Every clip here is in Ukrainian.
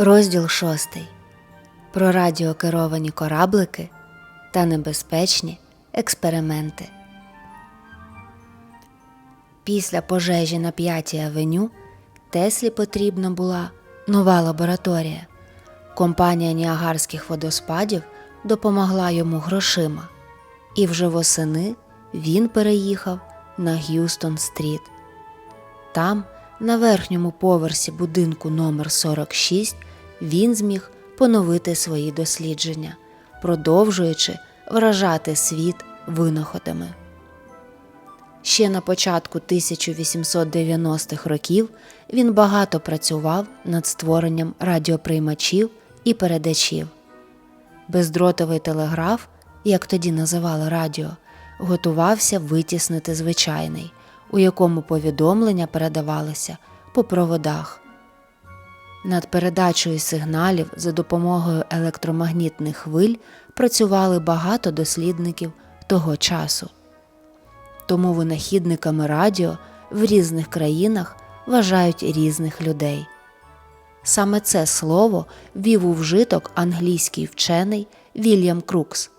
Розділ шостий. Про радіокеровані кораблики та небезпечні експерименти. Після пожежі на п'ятій авеню Теслі потрібна була нова лабораторія. Компанія Ніагарських водоспадів допомогла йому грошима, і вже восени він переїхав на Г'юстон Стріт. Там, на верхньому поверсі будинку номер 46 він зміг поновити свої дослідження, продовжуючи вражати світ винаходами. Ще на початку 1890-х років він багато працював над створенням радіоприймачів і передачів. Бездротовий телеграф, як тоді називали радіо, готувався витіснити звичайний, у якому повідомлення передавалися по проводах. Над передачею сигналів за допомогою електромагнітних хвиль працювали багато дослідників того часу. Тому винахідниками радіо в різних країнах вважають різних людей. Саме це слово вів у вжиток англійський вчений Вільям Крукс,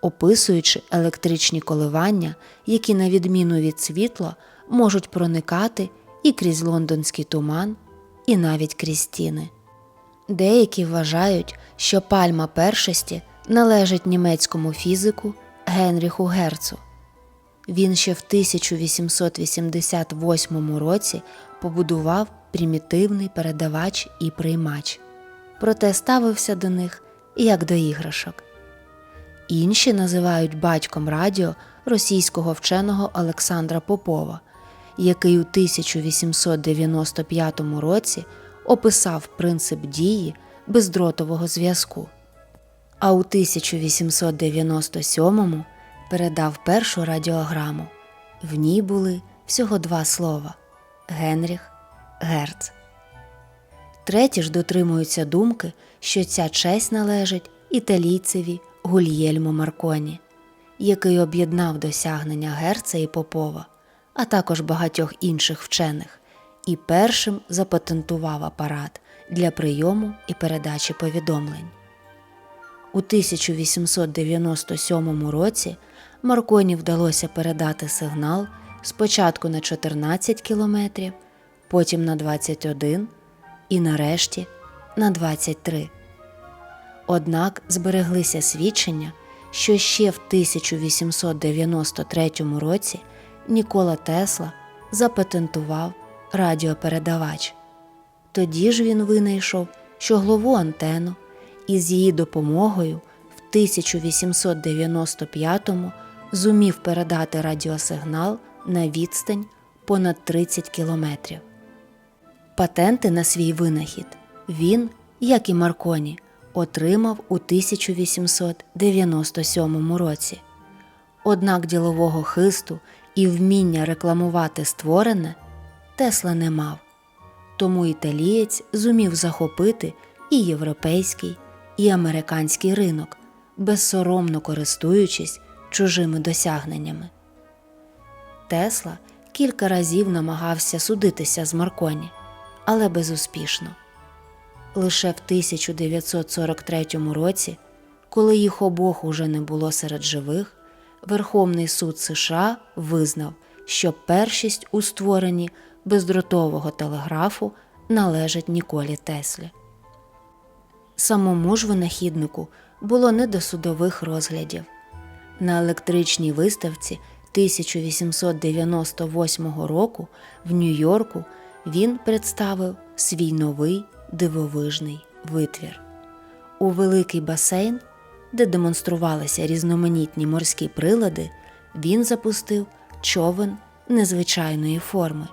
описуючи електричні коливання, які, на відміну від світла, можуть проникати і крізь лондонський туман, і навіть крізь стіни. Деякі вважають, що пальма першості належить німецькому фізику Генріху Герцу. Він ще в 1888 році побудував примітивний передавач і приймач, проте ставився до них як до іграшок. Інші називають батьком радіо російського вченого Олександра Попова, який у 1895 році описав принцип дії бездротового зв'язку. А у 1897 передав першу радіограму. В ній були всього два слова Генріх Герц. Треті ж дотримуються думки, що ця честь належить італійцеві Гульєльмо Марконі, який об'єднав досягнення Герца і Попова, а також багатьох інших вчених, і першим запатентував апарат для прийому і передачі повідомлень. У 1897 році Марконі вдалося передати сигнал спочатку на 14 кілометрів, потім на 21 і нарешті на 23. Однак збереглися свідчення, що ще в 1893 році Нікола Тесла запатентував радіопередавач. Тоді ж він винайшов щоглову антенну і з її допомогою в 1895-му зумів передати радіосигнал на відстань понад 30 кілометрів. Патенти на свій винахід він, як і Марконі, отримав у 1897 році. Однак ділового хисту і вміння рекламувати створене Тесла не мав, тому італієць зумів захопити і європейський, і американський ринок, безсоромно користуючись чужими досягненнями. Тесла кілька разів намагався судитися з Марконі, але безуспішно. Лише в 1943 році, коли їх обох уже не було серед живих, Верховний суд США визнав, що першість у створенні бездротового телеграфу належить Ніколі Теслі. Самому ж винахіднику було не до судових розглядів. На електричній виставці 1898 року в Нью-Йорку він представив свій новий дивовижний витвір. У великий басейн, де демонструвалися різноманітні морські прилади, він запустив човен незвичайної форми.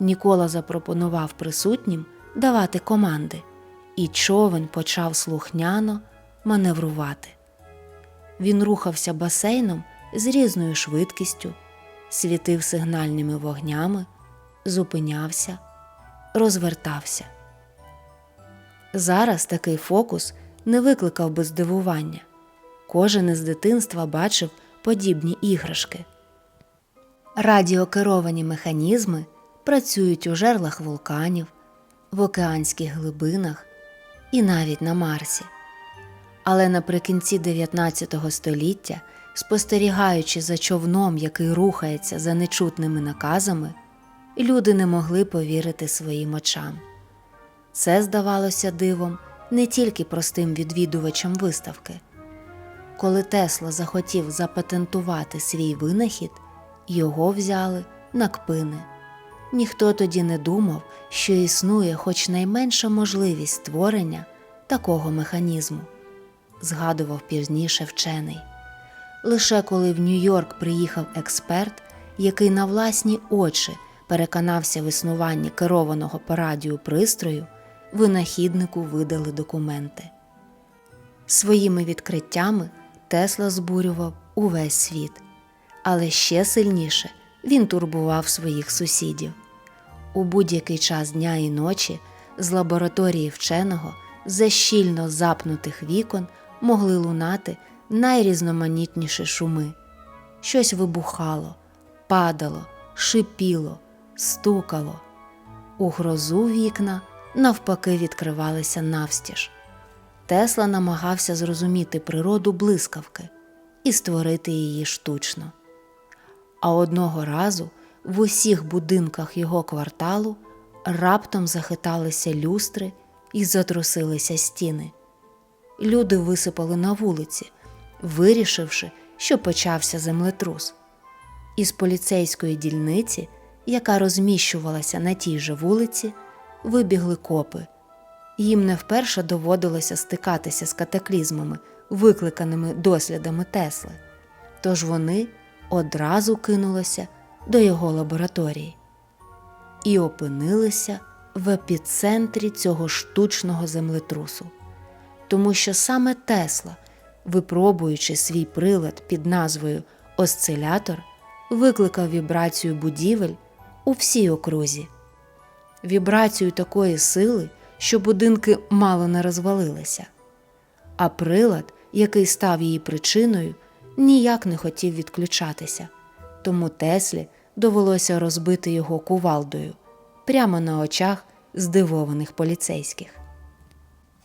Нікола запропонував присутнім давати команди, і човен почав слухняно маневрувати. Він рухався басейном з різною швидкістю, світив сигнальними вогнями, зупинявся, розвертався. Зараз такий фокус не викликав би здивування. Кожен із дитинства бачив подібні іграшки. Радіокеровані механізми працюють у жерлах вулканів, в океанських глибинах, і навіть на Марсі. Але наприкінці 19 століття, спостерігаючи за човном, який рухається за нечутними наказами, люди не могли повірити своїм очам. Це здавалося дивом не тільки простим відвідувачам виставки. Коли Тесла захотів запатентувати свій винахід, його взяли на кпини. Ніхто тоді не думав, що існує хоч найменша можливість створення такого механізму, згадував пізніше вчений. Лише коли в Нью-Йорк приїхав експерт, який на власні очі переконався в існуванні керованого по радіо пристрою, винахіднику видали документи. Своїми відкриттями Тесла збурював увесь світ, але ще сильніше він турбував своїх сусідів. У будь-який час дня і ночі з лабораторії вченого за щільно запнутих вікон могли лунати найрізноманітніші шуми. Щось вибухало, падало, шипіло, стукало. У грозу вікна навпаки відкривалися навстіж. Тесла намагався зрозуміти природу блискавки і створити її штучно. А одного разу в усіх будинках його кварталу раптом захиталися люстри і затрусилися стіни. Люди висипали на вулиці, вирішивши, що почався землетрус. Із поліцейської дільниці, яка розміщувалася на тій же вулиці, вибігли копи. Їм не вперше доводилося стикатися з катаклізмами, викликаними дослідами Тесли, тож вони одразу кинулися до його лабораторії і опинилися в епіцентрі цього штучного землетрусу, тому що саме Тесла, випробуючи свій прилад під назвою Осцилятор, викликав вібрацію будівель у всій окрузі, вібрацію такої сили, що будинки мало не розвалилися. А прилад, який став її причиною, ніяк не хотів відключатися, тому Теслі довелося розбити його кувалдою прямо на очах здивованих поліцейських.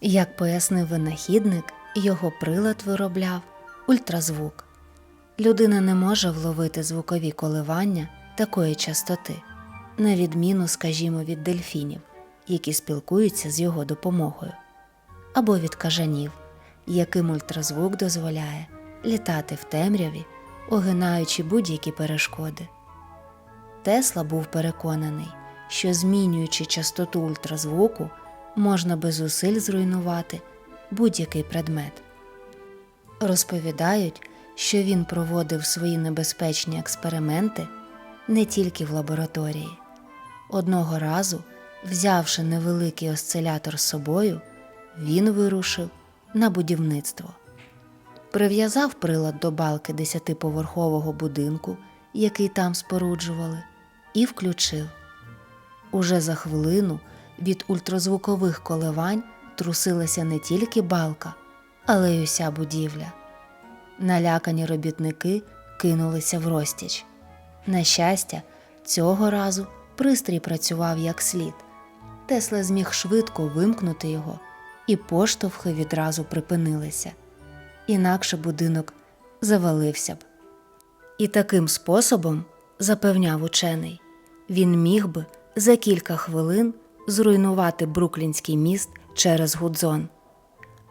Як пояснив винахідник, його прилад виробляв ультразвук. Людина не може вловити звукові коливання такої частоти, на відміну, скажімо, від дельфінів, які спілкуються з його допомогою, або від кажанів, яким ультразвук дозволяє літати в темряві, огинаючи будь-які перешкоди. Тесла був переконаний, що змінюючи частоту ультразвуку, можна без зусиль зруйнувати будь-який предмет. Розповідають, що він проводив свої небезпечні експерименти не тільки в лабораторії. Одного разу, взявши невеликий осцилятор з собою, він вирушив на будівництво. Прив'язав прилад до балки десятиповерхового будинку, який там споруджували, і включив. Уже за хвилину від ультразвукових коливань трусилася не тільки балка, але й уся будівля. Налякані робітники кинулися в розтіч. На щастя, цього разу пристрій працював як слід. Тесла зміг швидко вимкнути його, і поштовхи відразу припинилися. Інакше будинок завалився б. І таким способом, запевняв учений, він міг би за кілька хвилин зруйнувати Бруклінський міст через Гудзон.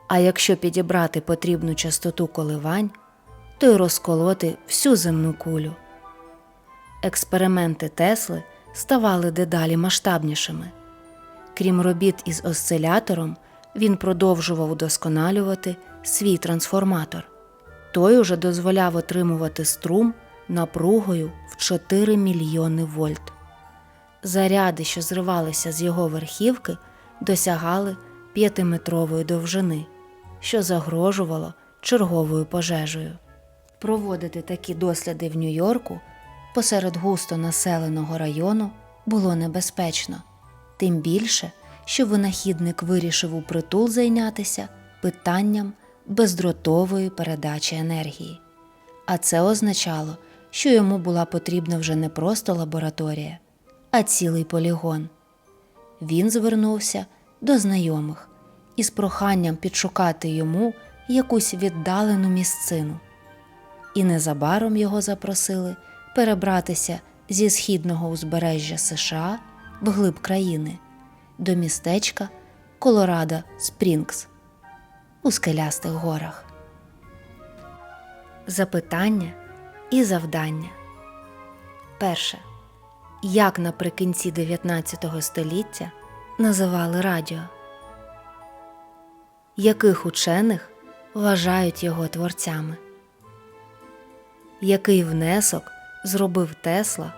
А якщо підібрати потрібну частоту коливань, то й розколоти всю земну кулю. Експерименти Тесли ставали дедалі масштабнішими. Крім робіт із осцилятором, він продовжував удосконалювати свій трансформатор. Той уже дозволяв отримувати струм напругою в 4 мільйони вольт. Заряди, що зривалися з його верхівки, досягали п'ятиметрової довжини, що загрожувало черговою пожежею. Проводити такі досліди в Нью-Йорку посеред густо населеного району було небезпечно, тим більше, що винахідник вирішив у притул зайнятися питанням бездротової передачі енергії. А це означало, що йому була потрібна вже не просто лабораторія, а цілий полігон. Він звернувся до знайомих із проханням підшукати йому якусь віддалену місцину. І незабаром його запросили перебратися зі східного узбережжя США вглиб країни до містечка Колорадо Спрінгс у скелястих горах. Запитання і завдання. Перше. Як наприкінці 19 століття називали радіо? Яких учених вважають його творцями? Який внесок зробив Тесла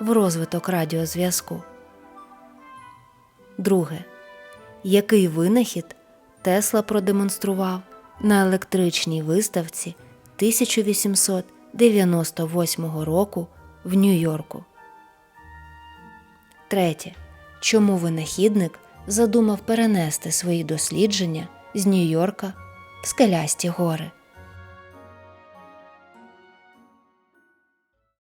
в розвиток радіозв'язку? Друге. Який винахід Тесла продемонстрував на електричній виставці 1898 року в Нью-Йорку? Третє. Чому винахідник задумав перенести свої дослідження з Нью-Йорка в скелясті гори?